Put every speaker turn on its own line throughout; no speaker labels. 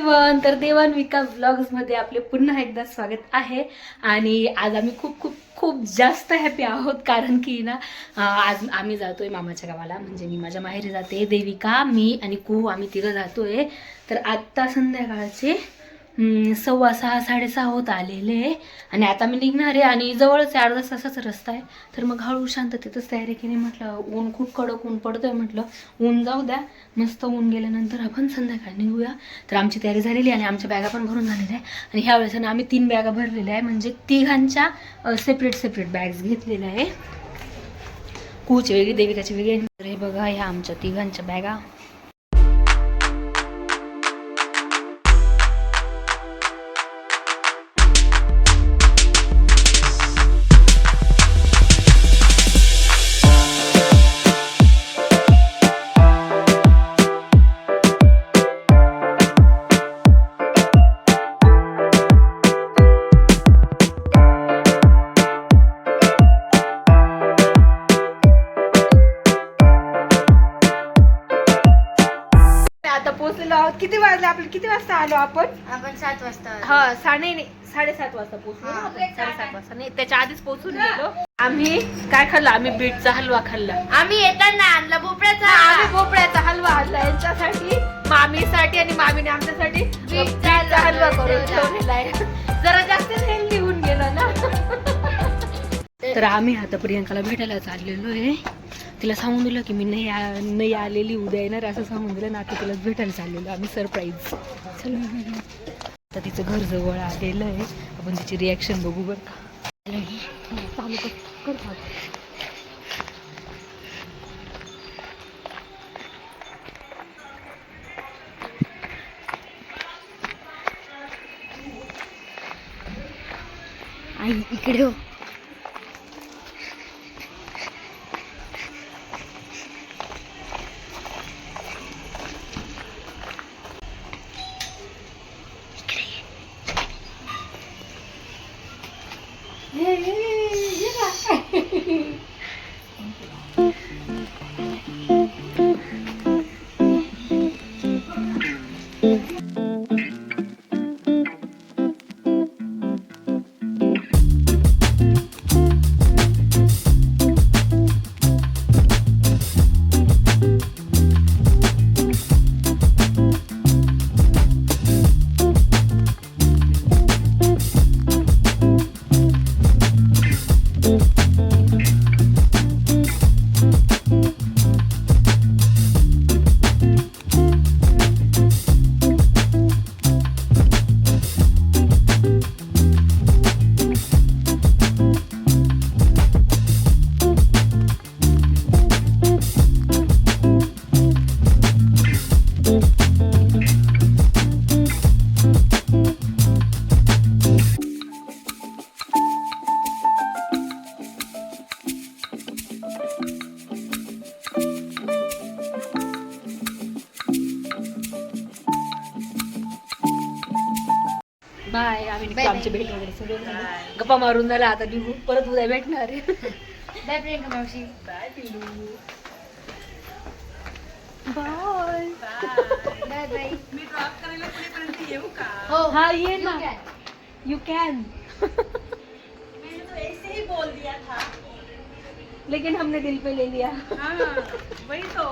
Everyone तर देवान्विका ब्लॉग्समध्ये आपले पुन्हा एकदा स्वागत आहे. आणि आज आम्ही खूप खूप खूप जास्त हॅपी आहोत. कारण की ना आज आम्ही जातोय मामाच्या गावाला. म्हणजे मी माझ्या माहेरी जाते देविका मी आणि कू आम्ही तिघं जातोय. तर आत्ता संध्याकाळचे सव्वा सहा साडेसहा होत आलेले आणि आता मी निघणार आहे आणि जवळच आहे, अर्धा तासाचा रस्ता आहे. तर मग हळू शांततेतच तयारी केली. म्हटलं ऊन खूप कडक ऊन पडतोय म्हटलं. ऊन जाऊ द्या. मस्त ऊन गेल्यानंतर आपण संध्याकाळी निघूया. तर आमची तयारी झालेली आणि आमच्या बॅगा पण भरून झालेल्या आहे. आणि ह्या वेळेस आम्ही तीन बॅगा भरलेल्या आहे. म्हणजे तिघांच्या सेपरेट सेपरेट बॅग्स घेतलेल्या आहे. कुची वेगळी देविकाची वेगळी. हे बघा ह्या आमच्या तिघांच्या बॅगा. आता पोहोचलेलो आहोत. किती वाजले आपले? किती वाजता आलो आपण?
आपण सात वाजता.
हा साडे नाही साडेसात वाजता पोहोचलो ना. आपण. साडेसात वाजता. नाही त्याच्या आधीच पोहोचून गेलो. आम्ही काय खाल्लं? आम्ही बीटचा हलवा खाल्ला.
आम्ही येताना आणला भोपळ्याचा
आम्ही भोपळ्याचा हलवा आणला. यांच्यासाठी मामीसाठी आणि मामीने आमच्यासाठी बीटचा हलवा करून ठेवलेला. आहे. जरा जास्त हेल्दी होऊन गेलो ना. तर आम्ही आता प्रियंकाला भेटायला चाललेलो आहे. तिला सांगून दिलं की मी नाही आ- नाही आलेली उद्या येणार असं सांगून दिलं. ना आता तिला भेटायला चाललेलो आम्ही सरप्राईज चल. आता तिचं घर जवळ आलेलं आहे. आपण तिची रिॲक्शन बघू बरं का. चालू कर
आई इकडे हो.
भेट वगैरे सगळं झालं. गप्पा मारून झाला आता निघू. परत उद्या भेटणार. आहे
बाय प्रियंका मावशी.
बाय पिलू
बाय. बाय.
हो हा ये ना. यू कॅन लेकिन हमने दिल पे ले लिया.
वही तो.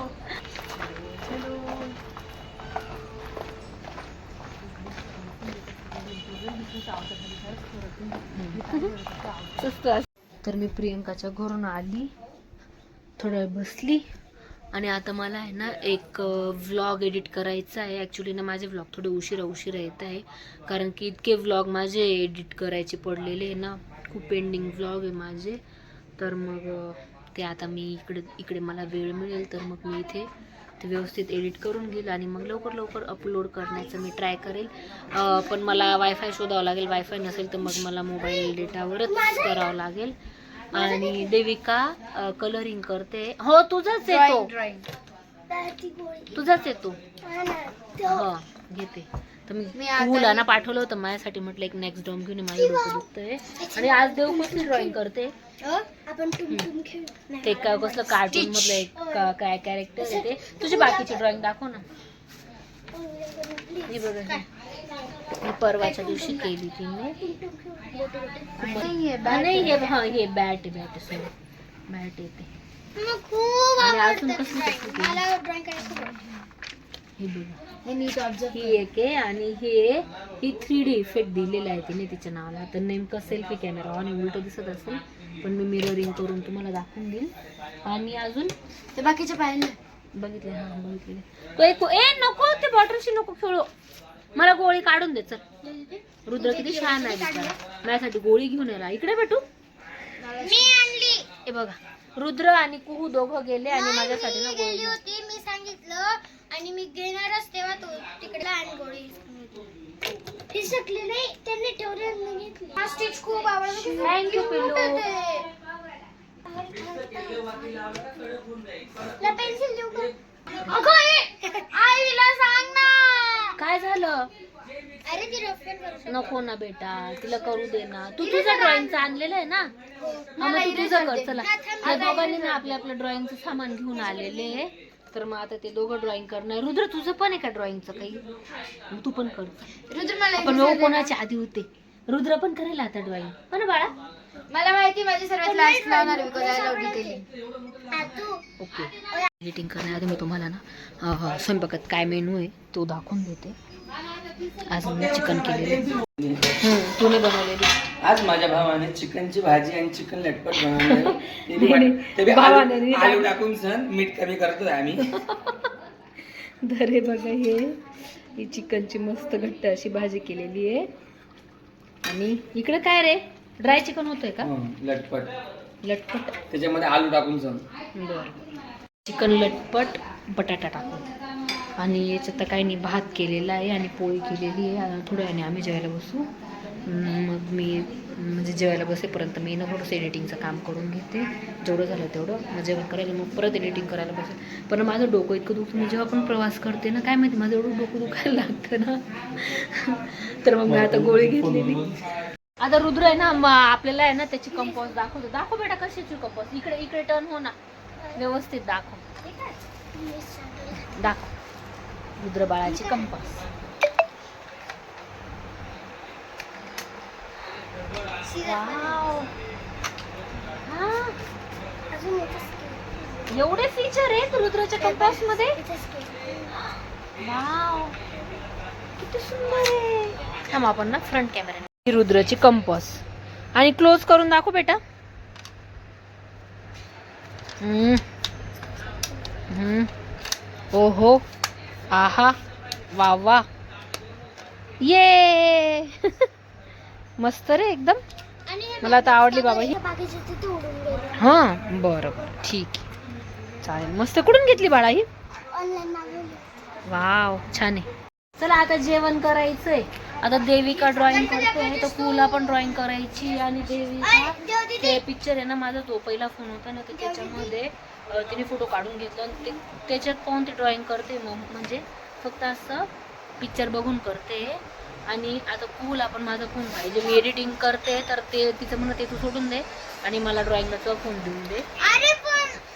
तर मी प्रियंकाच्या घरून आली. थोड्या बसली. आणि आता मला आहे ना एक व्लॉग एडिट करायचा आहे. ॲक्च्युली ना माझे व्लॉग थोडे उशिरा उशिरा येत आहे. कारण की इतके व्लॉग माझे एडिट करायचे पडलेले आहे ना. खूप पेंडिंग व्लॉग आहे माझे. तर मग ते आता मी इकडे इकडे मला वेळ मिळेल तर मग मी इथे ते व्यवस्थित एडिट करून घेईल आणि मग लवकर लवकर अपलोड करण्याचं मी ट्राय करेल. पण मला वायफाय शोधावं लागेल. वायफाय नसेल तर मग मला मोबाईल डेटावरच करावं लागेल. आणि देविका कलरिंग करते. हो तुझाच येतो तुझाच येतो हा. घेते. तर मी मुलांना पाठवलं होतं माझ्यासाठी म्हटलं एक नेक्स्ट ड्रॉइंग घेऊन माझं डोकं दुखतंय. आणि आज देव कसली ड्रॉइंग करते? ते का कसलं कार्टून मधलं एक काय कॅरेक्टर आहे ते? तुझी बाकीची ड्रॉइंग दाखव ना. हे बघा परवाच्या दिवशी केली तिने
नाही
हा, हे हा बॅट बॅट सॉरी बॅट येते आणि अजून कसली हे बघा.
हे नीट ऑब्झर्व
ही एक आहे आणि हे ही थ्री डी इफेक्ट दिलेला आहे तिने तिच्या नावाला. तर नेमकं सेल्फी कॅमेरा आणि उलट दिसत असेल पण मी मिररिंग करून तुम्हाला दाखवून देईल आणि अजून?
ते बाकीचे पाहिले
बघितले हा बघितले. तो ए नको ते बॉटलशी नको खेळू. मला गोळी काढून दे चल. रुद्र किती छान आहे. माझ्यासाठी गोळी घेऊन यायला. इकडे भेटू.
मी आणली.
हे बघा. रुद्र आणि कुहू दोघं गेले आणि माझ्यासाठी ना गोळी.
होती. मी सांगितलं आणि मी घेणारच तेव्हा तो तिकडे आणि गोळी शकली नाही त्यांनी ठेवले आणि घेतली. हा स्टिच खूप आवडतो
Thank you, पिल्लू.
पेन्सिल देऊ का? अगं ए, आईला सांग ना.
काय झालं?
अरे ती रफेल करू शकते.
नको ना बेटा तिला करू दे ना. तू तुझं ड्रॉइंगचं आणलेलं आहे ना?
हो.
मग तू तुझं कर. चला. या दोघांनी ना आपल्या आपलं ड्रॉइंगचं सामान घेऊन आलेले आहे. तर मग आता ते दोघं ड्रॉइंग करणार. रुद्र तुझं पण आहे का ड्रॉइंगचं काही? मग तू पण कर.
रुद्र मला
बघू कोणाच्या आधी होते. रुद्र पण करेल आता ड्रॉइंग हो ना बाळा?
मला माहिती माझी सर्वात लास्ट लावणार because I love detailing
okay editing करण्याआधी मी तुम्हाला ना हं, स्वयंपाकात काय मेनू आहे तो दाखवून देते. आज मी चिकन केलेलं. तुने बनवलेली.
आज माझ्या भावाने चिकनची भाजी आणि चिकन लटपट बनवले आलू टाकून सण मीठ कमी करतोय आम्ही.
धरे बघा हे ही चिकनची मस्त घट्ट अशी भाजी केलेली आहे. आणि इकडे काय रे? ड्राय चिकन होतंय का?
हं, लटपट.
लटपट.
त्याच्यामध्ये आलू टाकून सण.
बर. चिकन लटपट बटाटा टाकून. आणि याच्यात तर काही नाही भात केलेला आहे आणि पोळी केलेली आहे. आणि थोड्या आम्ही जेवायला बसू. मग मी म्हणजे जेवायला बसेपर्यंत मी ना थोडंसं एडिटिंगचं काम करून घेते. जेवढं झालं तेवढं. मग जेवण करायला मग परत एडिटिंग करायला बसेल. पण माझं डोकं इतकं दुखतं मी जेव्हा पण प्रवास करते ना काय माहिती माझं एवढं डोकं दुखायला लागतं ना. तर मग मी आता गोळी घेतलेली. आता रुद्र आहे ना मग आपल्याला आहे ना त्याची कंपोस्ट दाखवतो. दाखव बेटा कशाची कंपोस्ट इकडे इकडे टर्न हो ना. व्यवस्थित दाखव. दाखव. रुद्र बाळाची कंपास एवढे फीचर आहेत रुद्राच्या कंपासमध्ये किती सुंदर आहे. थांब आपण ना फ्रंट कॅमेरा रुद्राची कंपास. आणि क्लोज करून दाखव बेटा. हम्म. हम्म. ओहो. आहा वा वा. ये! मस्त रे एकदम. मला आता आवडली बाबा ही. हा बरं बरं. ठीक आहे. चालेल. मस्त कुठून घेतली बाळा ही? वाव छान आहे. चला आता जेवण करायचंय. आता देविका ड्रॉइंग करते तर फुला पण ड्रॉइंग करायची आणि देविका ते पिक्चर आहे ना माझा तो पहिला फोन होता ना तर त्याच्यामध्ये तिने फोटो काढून घेतला आणि ते त्याच्यात पाहून ती ड्रॉइंग करते मग म्हणजे फक्त असं पिक्चर बघून करते. आणि आता फुल आपण माझा फोन पाहिजे? मी एडिटिंग करते तर ते तिचं म्हणणं ते तू सोडून दे आणि मला ड्रॉइंगचा फोन देऊन दे.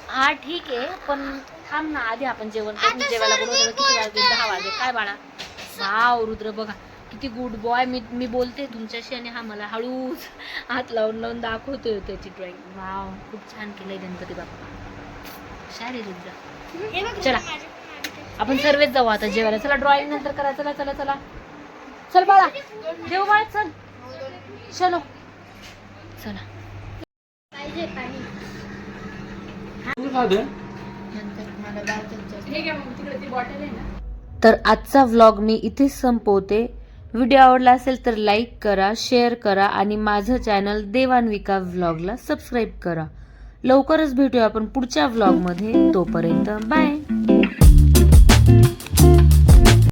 हा ठीक आहे पण थांब ना आधी आपण जेवण करून जेवायला
मी
किती वाजले. दहा वाजले. काय बाळा? वाव रुद्र बघा. किती गुड बॉय मी मी बोलते तुमच्याशी आणि हा मला हळूच हात लावून लावून दाखवतोय त्याची ड्रॉइंग वाव खूप छान केलंय गणपती बाप्पा. रुद्र चला. आपण सर्वच जाऊ आता जेवायला. चला ड्रॉइंग नंतर करा. चला चला चला. चल बाळा. देव बाळा चल. चलो. चला. तर आजचा व्लॉग मी इथेच संपवते. व्हिडिओ आवडला असेल तर लाईक करा शेअर करा आणि माझं चॅनल देवान्विका व्लॉगला सबस्क्राईब करा. लवकरच भेटूया आपण पुढच्या व्लॉगमध्ये तोपर्यंत बाय